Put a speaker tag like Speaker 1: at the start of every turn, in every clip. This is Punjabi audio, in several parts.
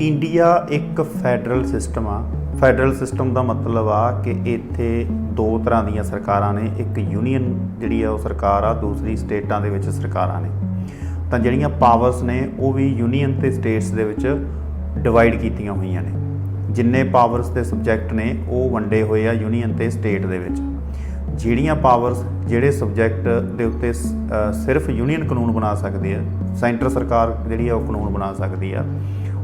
Speaker 1: ਇੰਡੀਆ ਇੱਕ ਫੈਡਰਲ ਸਿਸਟਮ ਆ। ਫੈਡਰਲ ਸਿਸਟਮ ਦਾ ਮਤਲਬ ਆ ਕਿ ਇੱਥੇ ਦੋ ਤਰ੍ਹਾਂ ਦੀਆਂ ਸਰਕਾਰਾਂ ਨੇ। ਇੱਕ ਯੂਨੀਅਨ ਜਿਹੜੀ ਆ ਉਹ ਸਰਕਾਰ ਆ, ਦੂਸਰੀ ਸਟੇਟਾਂ ਦੇ ਵਿੱਚ ਸਰਕਾਰਾਂ ਨੇ। ਤਾਂ ਜਿਹੜੀਆਂ ਪਾਵਰਸ ਨੇ, ਉਹ ਵੀ ਯੂਨੀਅਨ ਤੇ ਸਟੇਟਸ ਦੇ ਵਿੱਚ ਡਿਵਾਈਡ ਕੀਤੀਆਂ ਹੋਈਆਂ ਨੇ। ਜਿੰਨੇ ਪਾਵਰਸ ਦੇ ਸਬਜੈਕਟ ਨੇ, ਉਹ ਵੰਡੇ ਹੋਏ ਆ ਯੂਨੀਅਨ ਤੇ ਸਟੇਟ ਦੇ ਵਿੱਚ। ਜਿਹੜੀਆਂ ਪਾਵਰਸ, ਜਿਹੜੇ ਸਬਜੈਕਟ ਦੇ ਉੱਤੇ ਸਿਰਫ ਯੂਨੀਅਨ ਕਾਨੂੰਨ ਬਣਾ ਸਕਦੇ ਆ, ਸੈਂਟਰ ਸਰਕਾਰ ਜਿਹੜੀ ਆ ਉਹ ਕਾਨੂੰਨ ਬਣਾ ਸਕਦੀ ਆ।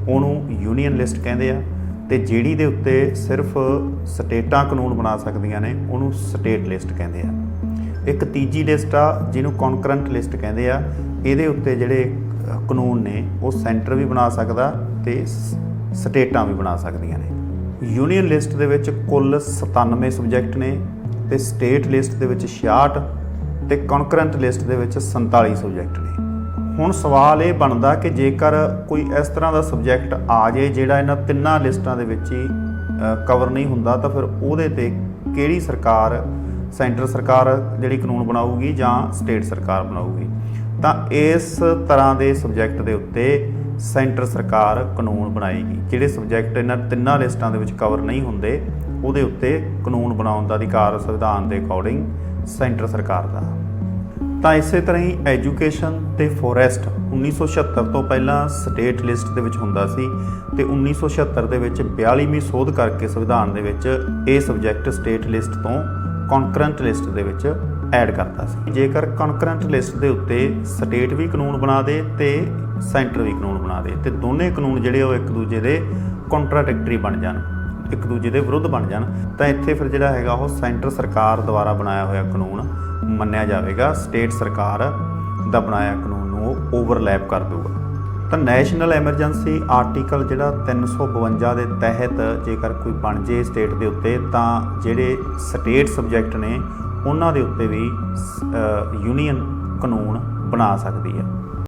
Speaker 1: ਉਹਨੂੰ ਯੂਨੀਅਨ ਲਿਸਟ ਕਹਿੰਦੇ ਆ ਤੇ ਜਿਹੜੀ ਦੇ ਉੱਤੇ ਸਿਰਫ ਸਟੇਟਾਂ ਕਾਨੂੰਨ ਬਣਾ ਸਕਦੀਆਂ ਨੇ, ਉਹਨੂੰ ਸਟੇਟ ਲਿਸਟ ਕਹਿੰਦੇ ਆ। ਇੱਕ ਤੀਜੀ ਲਿਸਟ ਆ, ਜਿਹਨੂੰ ਕੌਨਕਰੈਂਟ ਲਿਸਟ ਕਹਿੰਦੇ ਆ। ਇਹਦੇ ਉੱਤੇ ਜਿਹੜੇ ਕਾਨੂੰਨ ਨੇ, ਉਹ ਸੈਂਟਰ ਵੀ ਬਣਾ ਸਕਦਾ ਤੇ ਸਟੇਟਾਂ ਵੀ ਬਣਾ ਸਕਦੀਆਂ ਨੇ। ਯੂਨੀਅਨ ਲਿਸਟ ਦੇ ਵਿੱਚ ਕੁੱਲ 97 ਸਬਜੈਕਟ ਨੇ ਤੇ ਸਟੇਟ ਲਿਸਟ ਦੇ ਵਿੱਚ 66 ਤੇ ਕੌਨਕਰੈਂਟ ਲਿਸਟ ਦੇ ਵਿੱਚ 47 ਸਬਜੈਕਟ ਨੇ। ਹੁਣ ਸਵਾਲ ਇਹ ਬਣਦਾ ਕਿ ਜੇਕਰ ਕੋਈ ਇਸ ਤਰ੍ਹਾਂ ਦਾ ਸਬਜੈਕਟ ਆ ਜੇ ਜਿਹੜਾ ਇਹਨਾਂ ਤਿੰਨਾਂ ਲਿਸਟਾਂ ਦੇ ਵਿੱਚ ਹੀ ਕਵਰ ਨਹੀਂ ਹੁੰਦਾ, ਤਾਂ ਫਿਰ ਉਹਦੇ ਤੇ ਕਿਹੜੀ ਸਰਕਾਰ, ਸੈਂਟਰ ਸਰਕਾਰ ਜਿਹੜੀ ਕਾਨੂੰਨ ਬਣਾਊਗੀ ਜਾਂ ਸਟੇਟ ਸਰਕਾਰ ਬਣਾਊਗੀ? ਤਾਂ ਇਸ ਤਰ੍ਹਾਂ ਦੇ ਸਬਜੈਕਟ ਦੇ ਉੱਤੇ ਸੈਂਟਰ ਸਰਕਾਰ ਕਾਨੂੰਨ ਬਣਾਏਗੀ। ਜਿਹੜੇ ਸਬਜੈਕਟ ਇਹਨਾਂ ਤਿੰਨਾਂ ਲਿਸਟਾਂ ਦੇ ਵਿੱਚ ਕਵਰ ਨਹੀਂ ਹੁੰਦੇ, ਉਹਦੇ ਉੱਤੇ ਕਾਨੂੰਨ ਬਣਾਉਣ ਦਾ ਅਧਿਕਾਰ ਸੰਵਿਧਾਨ ਦੇ ਅਕੋਰਡਿੰਗ ਸੈਂਟਰ ਸਰਕਾਰ ਦਾ। ਤਾਂ ਇਸੇ ਤਰ੍ਹਾਂ ਹੀ ਐਜੂਕੇਸ਼ਨ ਤੇ ਫੋਰੈਸਟ 1976 ਤੋਂ ਪਹਿਲਾਂ ਸਟੇਟ ਲਿਸਟ ਦੇ ਵਿੱਚ ਹੁੰਦਾ ਸੀ ਤੇ 1976 ਦੇ ਵਿੱਚ 42ਵੀਂ ਸੋਧ ਕਰਕੇ ਸੰਵਿਧਾਨ ਦੇ ਵਿੱਚ ਇਹ ਸਬਜੈਕਟ ਸਟੇਟ ਲਿਸਟ ਤੋਂ ਕੌਨਕਰੈਂਟ ਲਿਸਟ ਦੇ ਵਿੱਚ ਐਡ ਕਰਤਾ ਸੀ। ਜੇਕਰ ਕੌਨਕਰੈਂਟ ਲਿਸਟ ਦੇ ਉੱਤੇ ਸਟੇਟ ਵੀ ਕਾਨੂੰਨ ਬਣਾ ਦੇ ਤੇ ਸੈਂਟਰ ਵੀ ਕਾਨੂੰਨ ਬਣਾ ਦੇ, ਤੇ ਦੋਨੇ ਕਾਨੂੰਨ ਜਿਹੜੇ ਉਹ ਇੱਕ ਦੂਜੇ ਦੇ ਕੰਟਰਾਡਿਕਟਰੀ ਬਣ ਜਾਣ, ਇੱਕ ਦੂਜੇ ਦੇ ਵਿਰੁੱਧ ਬਣ ਜਾਣ, ਤਾਂ ਇੱਥੇ ਫਿਰ ਜਿਹੜਾ ਹੈਗਾ ਉਹ ਸੈਂਟਰ ਸਰਕਾਰ ਦੁਆਰਾ ਬਣਾਇਆ ਹੋਇਆ ਕਾਨੂੰਨ ਮੰਨਿਆ ਜਾਵੇਗਾ, ਸਟੇਟ ਸਰਕਾਰ ਦਾ ਬਣਾਇਆ ਕਾਨੂੰਨ ਨੂੰ ਉਹ ਓਵਰਲੈਪ ਕਰ ਦੇਊਗਾ। ਤਾਂ ਨੈਸ਼ਨਲ ਐਮਰਜੈਂਸੀ ਆਰਟੀਕਲ ਜਿਹੜਾ 352 ਦੇ ਤਹਿਤ ਜੇਕਰ ਕੋਈ ਬਣ ਜੇ ਸਟੇਟ ਦੇ ਉੱਤੇ, ਤਾਂ ਜਿਹੜੇ ਸਟੇਟ ਸਬਜੈਕਟ ਨੇ, ਉਹਨਾਂ ਦੇ ਉੱਤੇ ਵੀ ਯੂਨੀਅਨ ਕਾਨੂੰਨ ਬਣਾ ਸਕਦੀ ਹੈ।